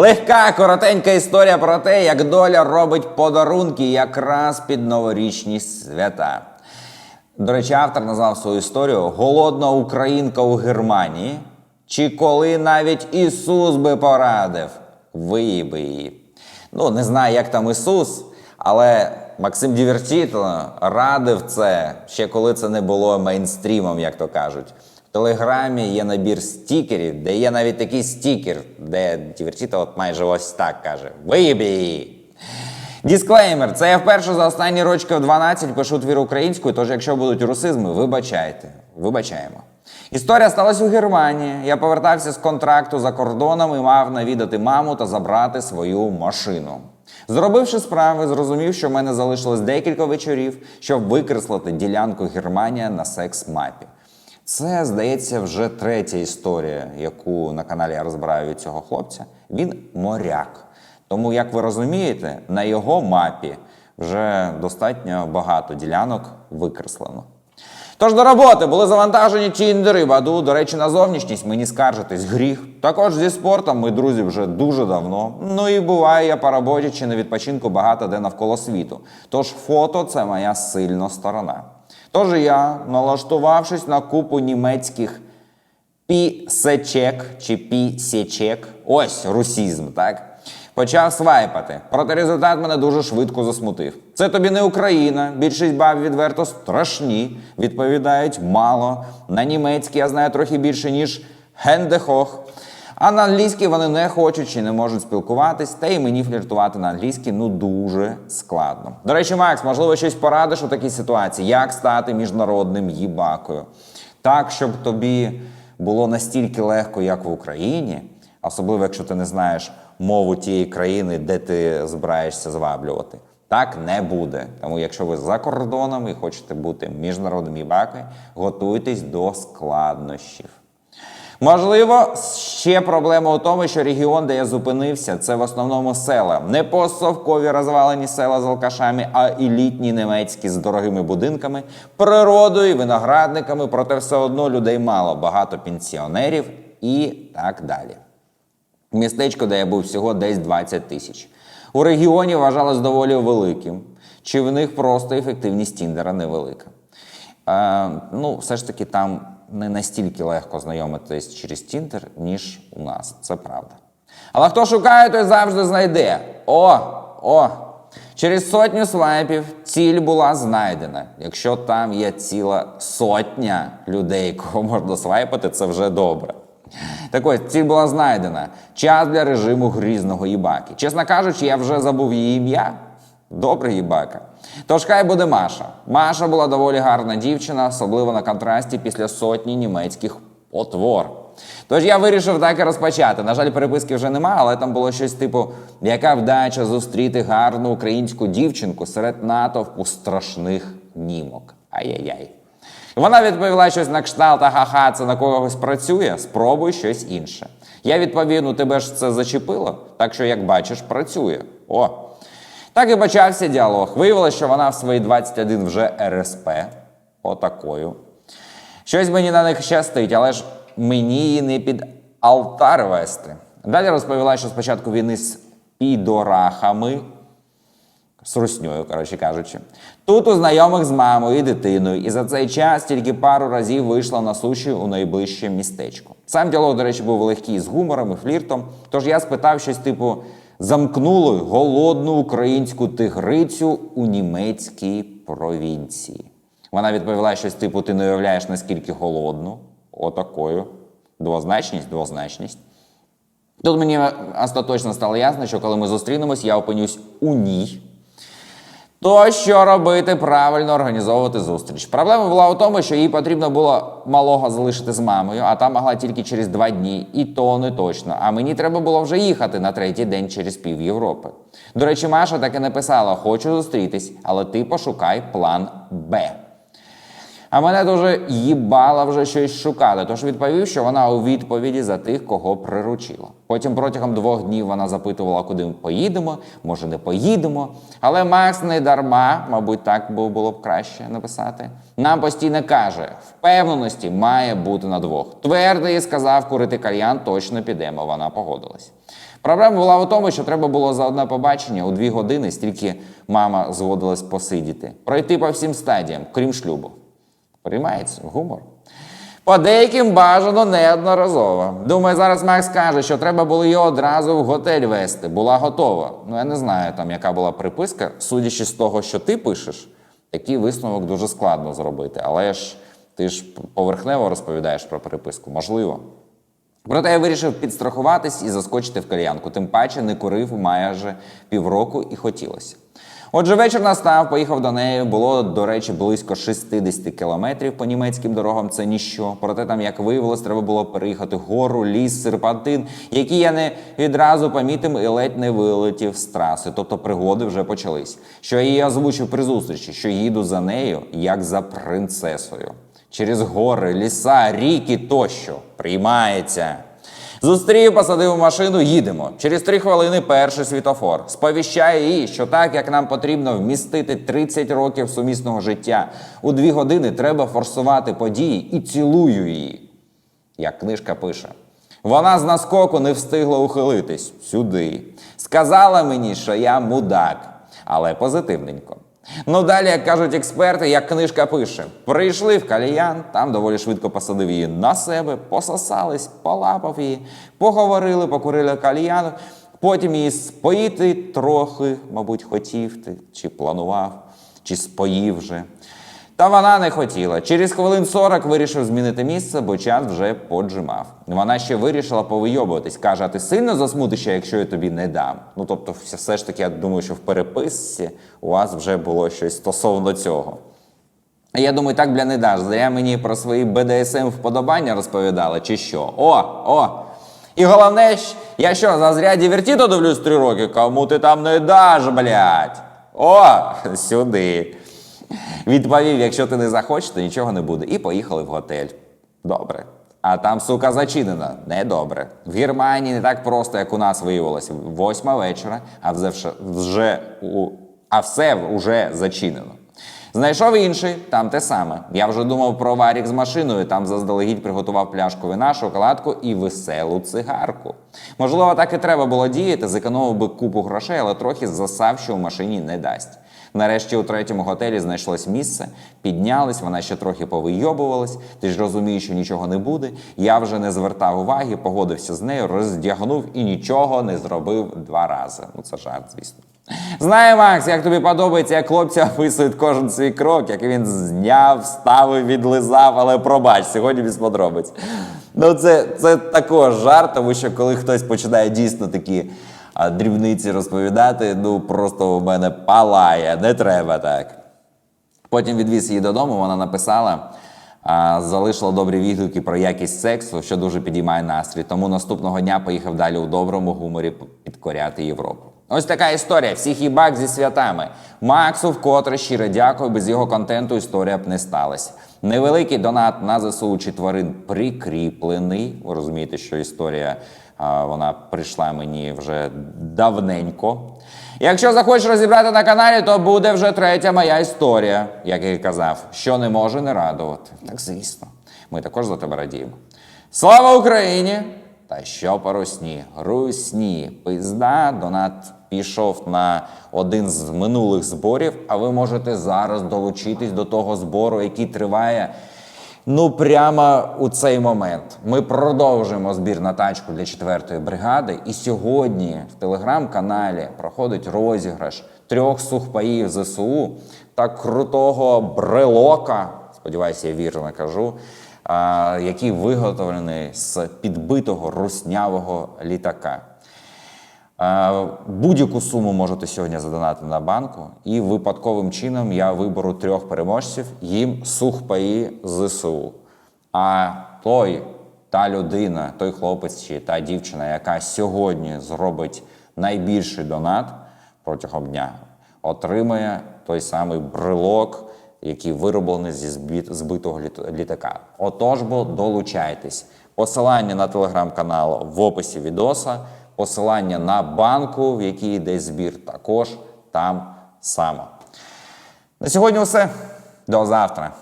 Легка, коротенька історія про те, як доля робить подарунки якраз під новорічні свята. До речі, автор назвав свою історію Голодна українка у Германії. Чи коли навіть Ісус би порадив, виїби її. Ну, не знаю, як там Ісус, але Максим Дівертіто радив це ще коли це не було мейнстрімом, як то кажуть. Телеграмі є набір стікерів, де є навіть такий стікер, де Дівертіто от майже ось так каже: її. Дисклеймер, це я вперше за останні рочки в 12 пишу твір українською, тож якщо будуть русизми, вибачайте. Вибачаємо. Історія сталася у Германії. Я повертався з контракту за кордоном і мав навідати маму та забрати свою машину. Зробивши справи, зрозумів, що в мене залишилось декілька вечорів, щоб викреслити ділянку Германія на секс-мапі. Це, здається, вже третя історія, яку на каналі я розбираю від цього хлопця. Він моряк. Тому, як ви розумієте, на його мапі вже достатньо багато ділянок викреслено. Тож до роботи були завантажені тіндери, баду. До речі, на зовнішність мені скаржитись гріх. Також зі спортом ми друзі вже дуже давно. Ну і буває я по роботі чи на відпочинку багато де навколо світу. Тож фото це моя сильна сторона. Тож я, налаштувавшись на купу німецьких пісечек чи пісечек, ось русізм, так? Почав свайпати. Проте результат мене дуже швидко засмутив. Це тобі не Україна. Більшість баб відверто страшні, відповідають мало. На німецькій я знаю трохи більше, ніж гендехох. А на англійській вони не хочуть чи не можуть спілкуватись, та й мені фліртувати на англійській ну дуже складно. До речі, Макс, можливо, щось порадиш у такій ситуації, як стати міжнародним їбакою. Так, щоб тобі було настільки легко, як в Україні, особливо якщо ти не знаєш мову тієї країни, де ти збираєшся зваблювати. Так не буде. Тому, якщо ви за кордоном і хочете бути міжнародним їбакою, готуйтесь до складнощів. Можливо, ще проблема у тому, що регіон, де я зупинився, це в основному села. Не постсовкові розвалені села з алкашами, а елітні німецькі з дорогими будинками, природою, виноградниками, проте все одно людей мало, багато пенсіонерів і так далі. Містечко, де я був всього десь 20 тисяч. У регіоні вважалось доволі великим, чи в них просто ефективність Тіндера невелика. Е, ну, все ж таки, там не настільки легко знайомитись через Тіндер, ніж у нас. Це правда. Але хто шукає, той завжди знайде. О, о! Через сотню свайпів ціль була знайдена. Якщо там є ціла сотня людей, кого можна свайпати, це вже добре. Так ось, ціль була знайдена. Час для режиму грізного їбаки. Чесно кажучи, я вже забув її ім'я. Добре їбака. Тож хай буде Маша. Маша була доволі гарна дівчина, особливо на контрасті після сотні німецьких потвор. Тож я вирішив так і розпочати. На жаль, переписки вже нема, але там було щось типу: яка вдача зустріти гарну українську дівчинку серед натовпу страшних німок. Ай-яй-яй. Вона відповіла щось на кшталт, ага, це на когось працює, спробуй щось інше. Я відповів, ну тебе ж це зачепило, так що, як бачиш, працює. О. Так і почався діалог. Виявилося, що вона в свої 21 вже РСП. Отакою. Щось мені на них щастить, але ж мені її не під алтар вести. Далі розповіла, що спочатку війни з підорахами, з русньою, коротше кажучи. Тут у знайомих з мамою і дитиною, і за цей час тільки пару разів вийшла на суші у найближче містечко. Сам діалог, до речі, був легкий з гумором і фліртом. Тож я спитав щось типу: замкнули голодну українську тигрицю у німецькій провінції. Вона відповіла щось типу: ти не уявляєш, наскільки голодну. Отакою. Двозначність, двозначність. Тут мені остаточно стало ясно, що коли ми зустрінемось, я опинюсь у ній. То що робити правильно організовувати зустріч? Проблема була у тому, що їй потрібно було малого залишити з мамою, а та могла тільки через два дні, і то не точно. А мені треба було вже їхати на третій день через пів Європи. До речі, Маша так і написала: хочу зустрітись, але ти пошукай план Б. А мене дуже їбала вже щось шукати, тож відповів, що вона у відповіді за тих, кого приручила. Потім протягом двох днів вона запитувала, куди ми поїдемо, може не поїдемо. Але Макс не дарма, мабуть, так було б краще написати. Нам постійно каже, впевненості має бути на двох. Твердо їй сказав, курити кальян точно підемо. Вона погодилась. Проблема була в тому, що треба було за одне побачення у дві години, стільки мама згодилась посидіти, пройти по всім стадіям, крім шлюбу. Приймається гумор. По деяким бажано неодноразово. Думаю, зараз Макс каже, що треба було його одразу в готель вести. Була готова. Ну, я не знаю, там яка була приписка. Судячи з того, що ти пишеш, такий висновок дуже складно зробити. Але ж ти ж поверхнево розповідаєш про переписку. Можливо. Проте я вирішив підстрахуватись і заскочити в кальянку. Тим паче не курив майже півроку і хотілося. Отже, вечір настав, поїхав до неї. Було, до речі, близько 60 кілометрів по німецьким дорогам. Це ніщо. Проте там, як виявилось, треба було переїхати гору, ліс, серпантин, які я не відразу помітив і ледь не вилетів з траси. Тобто пригоди вже почались. Що я їй озвучив при зустрічі, що їду за нею як за принцесою. Через гори, ліса, ріки тощо приймається. Зустрів, посадив машину, їдемо. Через три хвилини перший світофор. Сповіщає її, що так як нам потрібно вмістити 30 років сумісного життя, у дві години треба форсувати події і цілую її. Як книжка пише. Вона з наскоку не встигла ухилитись сюди. Сказала мені, що я мудак, але позитивненько. Ну далі, як кажуть експерти, як книжка пише: прийшли в кальян, там доволі швидко посадив її на себе, пососались, полапав її, поговорили, покурили кальян, потім її споїти трохи, мабуть, хотів ти, чи планував, чи споїв вже. Та вона не хотіла. Через хвилин 40 вирішив змінити місце, бо час вже поджимав. Вона ще вирішила повийобуватись. Каже, а ти сильно засмутишся, якщо я тобі не дам. Ну тобто, все- ж таки, я думаю, що в переписці у вас вже було щось стосовно цього. Я думаю, так бля не даш. Зря мені про свої БДСМ вподобання розповідали, чи що? О, о! І головне, я що, зазря дівертіто дивлюсь три роки, кому ти там не даш, блядь? О, сюди. Відповів, якщо ти не захочеш, то нічого не буде. І поїхали в готель. Добре. А там, сука, зачинена. Недобре. В Германії не так просто, як у нас виявилося. Восьма вечора, а вже, вже у, а все вже зачинено. Знайшов інший, там те саме. Я вже думав про варік з машиною, там заздалегідь приготував пляшку вина, шоколадку і веселу цигарку. Можливо, так і треба було діяти, зекономив би купу грошей, але трохи засав, що в машині не дасть. Нарешті у третьому готелі знайшлось місце, піднялись, вона ще трохи повийобувалась. Ти ж розумієш, що нічого не буде. Я вже не звертав уваги, погодився з нею, роздягнув і нічого не зробив два рази. Ну це жарт, звісно. Знаю, Макс, як тобі подобається, як хлопці описують кожен свій крок, як він зняв, вставив, відлизав, але пробач, сьогодні без подробиць. Ну, це, це також жарт, тому що коли хтось починає дійсно такі а, дрібниці розповідати, ну просто у мене палає, не треба так. Потім відвіз її додому, вона написала, залишила добрі відгуки про якість сексу, що дуже підіймає настрій. Тому наступного дня поїхав далі у доброму гуморі підкоряти Європу. Ось така історія. Всіх їбак зі святами. Максу вкотре щиро дякую. Без його контенту історія б не сталася. Невеликий донат на ЗСУ чи тварин прикріплений. Ви розумієте, що історія вона прийшла мені вже давненько. Якщо захочеш розібрати на каналі, то буде вже третя моя історія, як я і казав, що не може не радувати. Так звісно, ми також за тебе радіємо. Слава Україні! Та що по русні? Русні, пизда, донат пішов на один з минулих зборів, а ви можете зараз долучитись до того збору, який триває Ну, прямо у цей момент ми продовжуємо збір на тачку для 4-ї бригади. І сьогодні в телеграм-каналі проходить розіграш трьох сухпаїв ЗСУ та крутого брелока. Сподіваюся, я вірно кажу. Який виготовлений з підбитого руснявого літака. Будь-яку суму можете сьогодні задонати на банку, і випадковим чином я виберу трьох переможців, їм сухпаї ЗСУ. А той, та людина, той хлопець чи та дівчина, яка сьогодні зробить найбільший донат протягом дня, отримає той самий брелок, який вироблений зі збитого літака. Отож, бо долучайтесь. Посилання на телеграм-канал в описі відоса. Посилання на банку, в якій йде збір, також там само. На сьогодні все. До завтра.